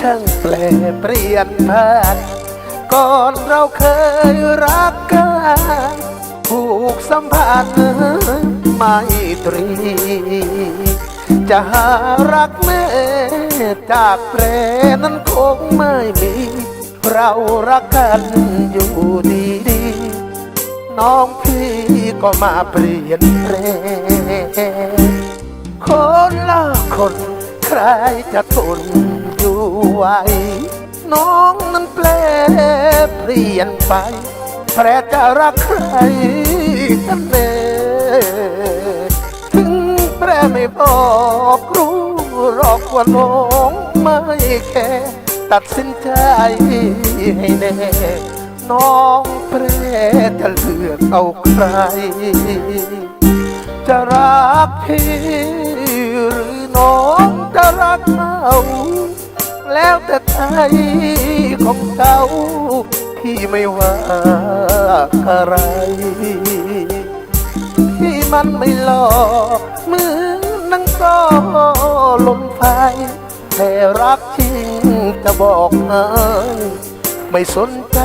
ช่างแปลเปลี่ยนผ่านก่อนเราเคยรักกันผูกสัมพันธ์ไม่ตรี จะหารักแม่จากแปรนั้นคงไม่มี เรารักกันอยู่ดีๆน้องพี่ก็มาเปลี่ยนแปลงคนละคน รจะทนอยู่ไหวน้องนั้นแปลเปลี่ยนไปแปรจะรักใครกันแน่ถึงแปรไม่บอกรู้หรอกว่าน้องไม่แค่ตัดสินใจให้แน่น้องแปรจะเลือกเอาใคร จะรักพี่หรือ แล้วแต่ใจของเขาพี่ไม่ว่าอะไร พี่มันไม่หลอกเหมือนนังก็ลมไฟแต่รักจริงจะบอกให้ไม่สนใจ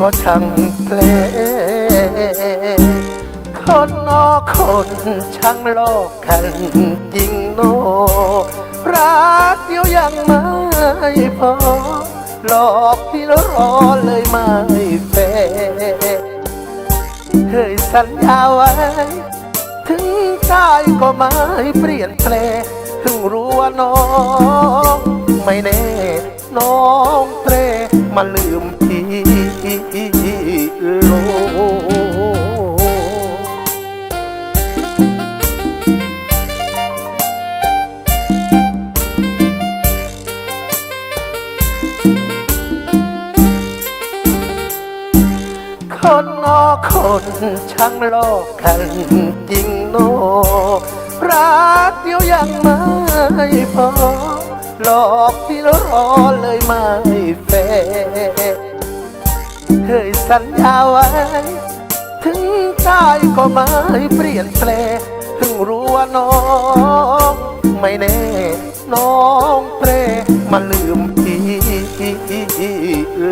ก็ช่างแปลคนนอกคนช่างหลกกันจริงโน ยังไม่พอ หลอกพี่รอเลยไม่แฟเคยสัญญาไว้ ถึงตายก็ไม่เปลี่ยนแปลงถึงรู้ว่าน้อง ไม่แน่ น้องเตรมาลื นช่างหลอกกันจริงโนรักเดียวยังไม่พอหลอกที่รอเลยไม่แฟเคยสัญญาไว้ ถึงตายก็ไม่เปลี่ยนแปลงถึงรู้ว่าน้องไม่แน่ น้องเปรมาลืมพี่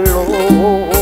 โลก